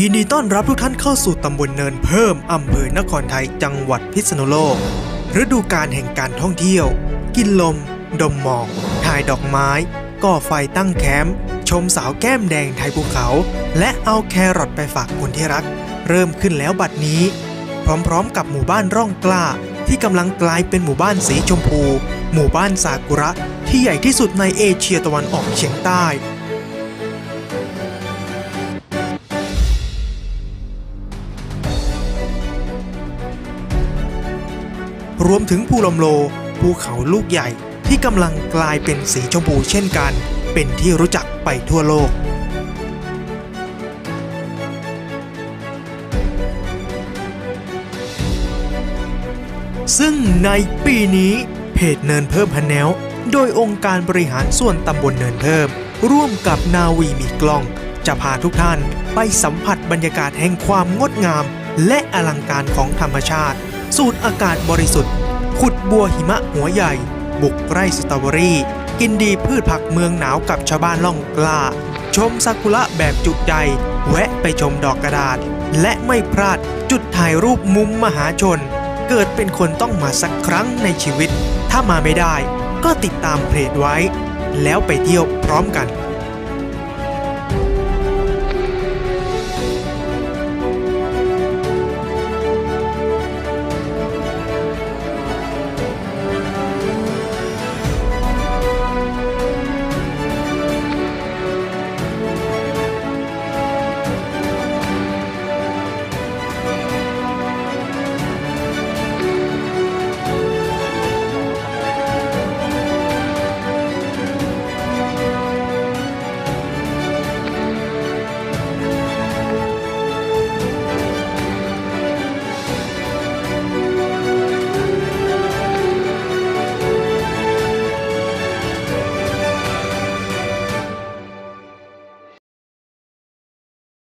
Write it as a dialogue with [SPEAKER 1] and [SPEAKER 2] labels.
[SPEAKER 1] ยินดีต้อนรับทุกท่านเข้าสู่ตำบลเนินเพิ่มอำเภอนครไทยจังหวัดพิษณุโลก ฤดูการแห่งการท่องเที่ยว กินลม ดมหมอกถ่ายดอกไม้ ก่อไฟตั้งแคมป์ชมสาวแก้มแดงไทยภูเขา และเอาแครอทไปฝากคนที่รัก เริ่มขึ้นแล้วบัดนี้ พร้อมๆ กับหมู่บ้านร่องกล้า ที่กำลังกลายเป็นหมู่บ้านสีชมพู หมู่บ้านซากุระที่ใหญ่ที่สุดในเอเชียตะวันออกเฉียงใต้ รวมถึงภูลมโลภูเขาลูกใหญ่ที่กำลังกลายเป็นสีชมพูเช่นกัน เป็นที่รู้จักไปทั่วโลก ซึ่งในปีนี้เพจเนินเพิ่มพันแนว โดยองค์การบริหารส่วนตำบลเนินเพิ่ม ร่วมกับนาวีมีกล้อง จะพาทุกท่านไปสัมผัสบรรยากาศแห่งความงดงาม และอลังการของธรรมชาติ สูดอากาศบริสุทธิ์ ขุดบัวหิมะหัวใหญ่ บุกไร่สตรอเบอรี่ กินดีพืชผักเมืองหนาวกับชาวบ้านล่องกล้า ชมซากุระแบบจุใจ แวะไปชมดอกกระดาษ และไม่พลาดจุดถ่ายรูปมุมมหาชน เกิดเป็นคนต้องมาสักครั้งในชีวิต ถ้ามาไม่ได้ ก็ติดตามเพจไว้ แล้วไปเที่ยวพร้อมกัน